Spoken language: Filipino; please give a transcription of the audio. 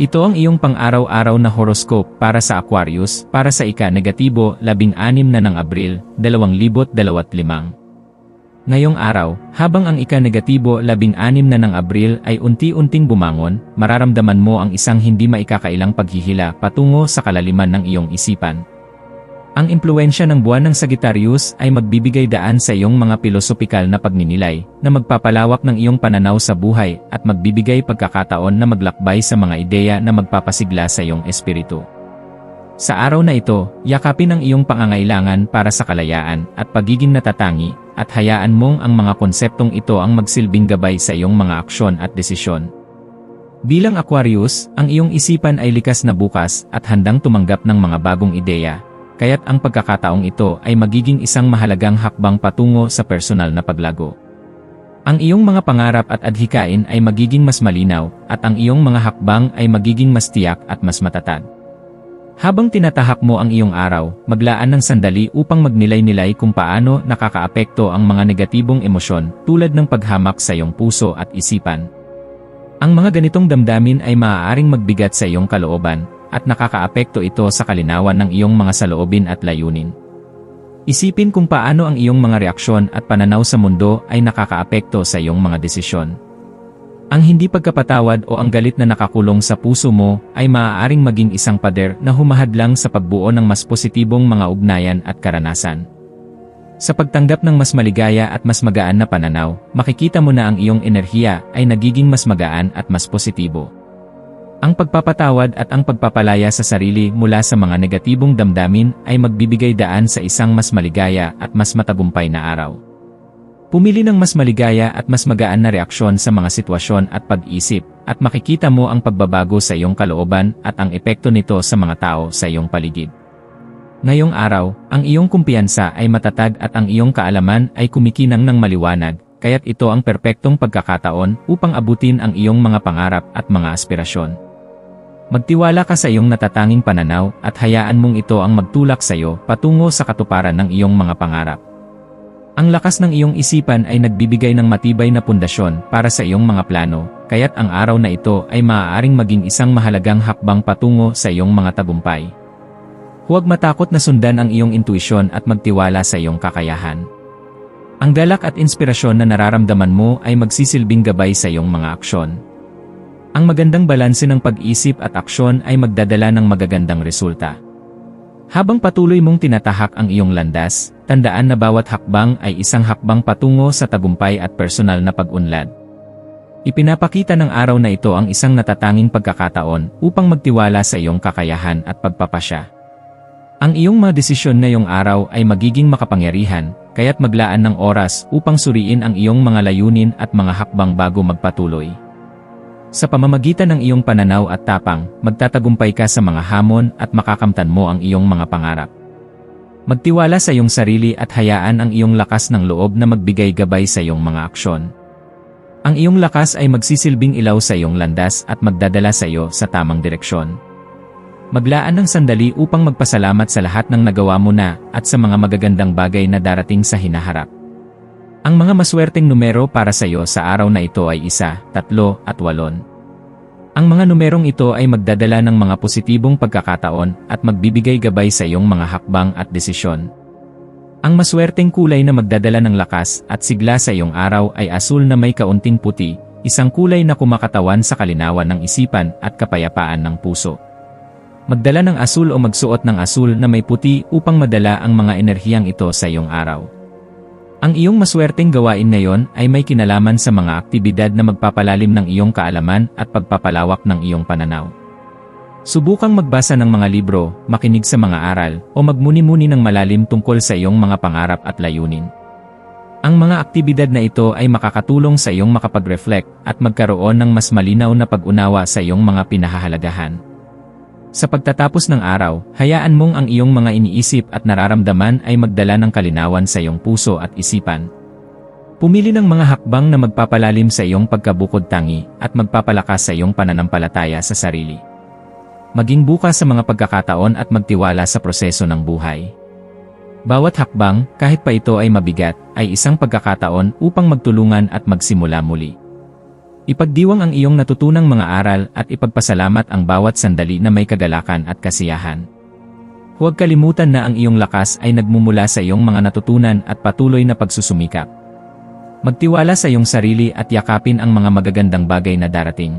Ito ang iyong pang-araw-araw na horoscope para sa Aquarius para sa ika-negatibo 16 na ng Abril, 2025. Ngayong araw, habang ang ika-negatibo 16 na ng Abril ay unti-unting bumangon, mararamdaman mo ang isang hindi maikakailang paghihila patungo sa kalaliman ng iyong isipan. Ang impluensya ng buwan ng Sagittarius ay magbibigay daan sa iyong mga pilosopikal na pagninilay, na magpapalawak ng iyong pananaw sa buhay at magbibigay pagkakataon na maglakbay sa mga ideya na magpapasigla sa iyong espiritu. Sa araw na ito, yakapin ang iyong pangangailangan para sa kalayaan at pagiging natatangi, at hayaan mong ang mga konseptong ito ang magsilbing gabay sa iyong mga aksyon at desisyon. Bilang Aquarius, ang iyong isipan ay likas na bukas at handang tumanggap ng mga bagong ideya, kaya't ang pagkakataong ito ay magiging isang mahalagang hakbang patungo sa personal na paglago. Ang iyong mga pangarap at adhikain ay magiging mas malinaw, at ang iyong mga hakbang ay magiging mas tiyak at mas matatag. Habang tinatahak mo ang iyong araw, maglaan ng sandali upang magnilay-nilay kung paano nakakaapekto ang mga negatibong emosyon tulad ng paghamak sa iyong puso at isipan. Ang mga ganitong damdamin ay maaaring magbigat sa iyong kalooban, at nakakaapekto ito sa kalinawan ng iyong mga saloobin at layunin. Isipin kung paano ang iyong mga reaksyon at pananaw sa mundo ay nakakaapekto sa iyong mga desisyon. Ang hindi pagkapatawad o ang galit na nakakulong sa puso mo ay maaaring maging isang pader na humahadlang sa pagbuo ng mas positibong mga ugnayan at karanasan. Sa pagtanggap ng mas maligaya at mas magaan na pananaw, makikita mo na ang iyong enerhiya ay nagiging mas magaan at mas positibo. Ang pagpapatawad at ang pagpapalaya sa sarili mula sa mga negatibong damdamin ay magbibigay daan sa isang mas maligaya at mas matagumpay na araw. Pumili ng mas maligaya at mas magaan na reaksyon sa mga sitwasyon at pag-isip, at makikita mo ang pagbabago sa iyong kalooban at ang epekto nito sa mga tao sa iyong paligid. Ngayong araw, ang iyong kumpiyansa ay matatag at ang iyong kaalaman ay kumikinang ng maliwanag, kaya't ito ang perpektong pagkakataon upang abutin ang iyong mga pangarap at mga aspirasyon. Magtiwala ka sa iyong natatanging pananaw at hayaan mong ito ang magtulak sa iyo patungo sa katuparan ng iyong mga pangarap. Ang lakas ng iyong isipan ay nagbibigay ng matibay na pundasyon para sa iyong mga plano, kaya't ang araw na ito ay maaaring maging isang mahalagang hakbang patungo sa iyong mga tagumpay. Huwag matakot na sundan ang iyong intuisyon at magtiwala sa iyong kakayahan. Ang galak at inspirasyon na nararamdaman mo ay magsisilbing gabay sa iyong mga aksyon. Ang magandang balanse ng pag-isip at aksyon ay magdadala ng magagandang resulta. Habang patuloy mong tinatahak ang iyong landas, tandaan na bawat hakbang ay isang hakbang patungo sa tagumpay at personal na pag-unlad. Ipinapakita ng araw na ito ang isang natatanging pagkakataon upang magtiwala sa iyong kakayahan at pagpapasya. Ang iyong mga desisyon na iyong araw ay magiging makapangyarihan, kaya't maglaan ng oras upang suriin ang iyong mga layunin at mga hakbang bago magpatuloy. Sa pamamagitan ng iyong pananaw at tapang, magtatagumpay ka sa mga hamon at makakamtan mo ang iyong mga pangarap. Magtiwala sa iyong sarili at hayaan ang iyong lakas ng loob na magbigay gabay sa iyong mga aksyon. Ang iyong lakas ay magsisilbing ilaw sa iyong landas at magdadala sa iyo sa tamang direksyon. Maglaan ng sandali upang magpasalamat sa lahat ng nagawa mo na at sa mga magagandang bagay na darating sa hinaharap. Ang mga maswerteng numero para sa iyo sa araw na ito ay isa, tatlo, at walon. Ang mga numerong ito ay magdadala ng mga positibong pagkakataon at magbibigay gabay sa iyong mga hakbang at desisyon. Ang maswerteng kulay na magdadala ng lakas at sigla sa iyong araw ay asul na may kaunting puti, isang kulay na kumakatawan sa kalinawan ng isipan at kapayapaan ng puso. Magdala ng asul o magsuot ng asul na may puti upang madala ang mga enerhiyang ito sa iyong araw. Ang iyong maswerteng gawain ngayon ay may kinalaman sa mga aktibidad na magpapalalim ng iyong kaalaman at pagpapalawak ng iyong pananaw. Subukang magbasa ng mga libro, makinig sa mga aral, o magmuni-muni ng malalim tungkol sa iyong mga pangarap at layunin. Ang mga aktibidad na ito ay makakatulong sa iyong makapag-reflect at magkaroon ng mas malinaw na pag-unawa sa iyong mga pinahahalagahan. Sa pagtatapos ng araw, hayaan mong ang iyong mga iniisip at nararamdaman ay magdala ng kalinawan sa iyong puso at isipan. Pumili ng mga hakbang na magpapalalim sa iyong pagkabukod tangi at magpapalakas sa iyong pananampalataya sa sarili. Maging bukas sa mga pagkakataon at magtiwala sa proseso ng buhay. Bawat hakbang, kahit pa ito ay mabigat, ay isang pagkakataon upang magtulungan at magsimula muli. Ipagdiwang ang iyong natutunang mga aral at ipagpasalamat ang bawat sandali na may kagalakan at kasiyahan. Huwag kalimutan na ang iyong lakas ay nagmumula sa iyong mga natutunan at patuloy na pagsusumikap. Magtiwala sa iyong sarili at yakapin ang mga magagandang bagay na darating.